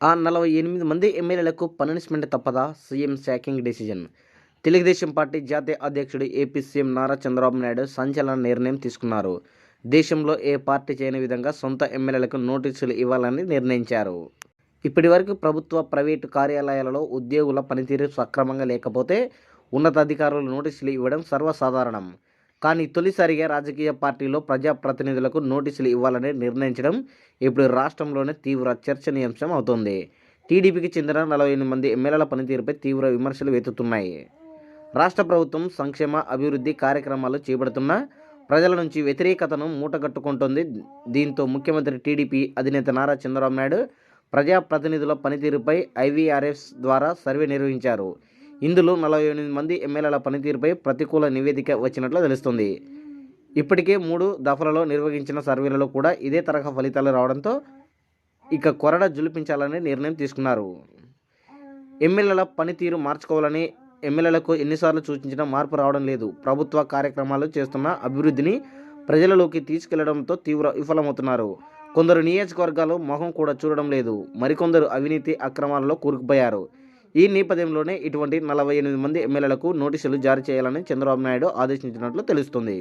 ఆ నలభై ఎనిమిది మంది ఎమ్మెల్యేలకు పనిష్మెంట్ తప్పదా? CM shocking decision Telugu Desam party జాతీయ అధ్యక్షుడు ఏపీ సీఎం నారా చంద్రబాబు నాయుడు సంచలన నిర్ణయం తీసుకున్నారు. దేశంలో ఏ పార్టీ చేయని విధంగా సొంత ఎమ్మెల్యేలకు నోటీసులు ఇవ్వాలని నిర్ణయించారు. ఇప్పటి వరకు ప్రభుత్వ ప్రైవేటు కార్యాలయాలలో ఉద్యోగుల పనితీరు సక్రమంగా లేకపోతే ఉన్నతాధికారులు నోటీసులు ఇవ్వడం సర్వసాధారణం. కానీ తొలిసారిగా రాజకీయ పార్టీలో ప్రజాప్రతినిధులకు నోటీసులు ఇవ్వాలని నిర్ణయించడం ఇప్పుడు రాష్ట్రంలోనే తీవ్ర చర్చనీయాంశం అవుతోంది. టీడీపీకి చెందిన నలభై ఎనిమిది మంది ఎమ్మెల్యేల పనితీరుపై తీవ్ర విమర్శలు వెతుతున్నాయి రాష్ట్ర ప్రభుత్వం సంక్షేమ అభివృద్ధి కార్యక్రమాలు చేపడుతున్నా ప్రజల నుంచి వ్యతిరేకతను మూటగట్టుకుంటోంది. దీంతో ముఖ్యమంత్రి టీడీపీ అధినేత నారా చంద్రబాబు నాయుడు ప్రజాప్రతినిధుల పనితీరుపై ఐవీఆర్ఎస్ ద్వారా సర్వే నిర్వహించారు. ఇందులో నలభై ఎనిమిది మంది ఎమ్మెల్యేల పనితీరుపై ప్రతికూల నివేదిక వచ్చినట్లు తెలుస్తుంది. ఇప్పటికే మూడు దఫలలో నిర్వహించిన సర్వేలలో కూడా ఇదే తరహా ఫలితాలు రావడంతో ఇక కొరడ జులిపించాలని నిర్ణయం తీసుకున్నారు. ఎమ్మెల్యేల పనితీరు మార్చుకోవాలని ఎమ్మెల్యేలకు ఎన్నిసార్లు సూచించినా మార్పు రావడం లేదు. ప్రభుత్వ కార్యక్రమాలు చేస్తున్న అభివృద్ధిని ప్రజలలోకి తీసుకెళ్ళడంతో తీవ్ర విఫలమవుతున్నారు. కొందరు నియోజకవర్గాలు మొహం కూడా చూడడం లేదు. మరికొందరు అవినీతి అక్రమాలలో కూరుకుపోయారు. ఈ నేపథ్యంలోనే ఇటువంటి నలభై ఎనిమిది మంది ఎమ్మెల్యేలకు నోటీసులు జారీ చేయాలని చంద్రబాబు నాయుడు ఆదేశించినట్లు తెలుస్తుంది.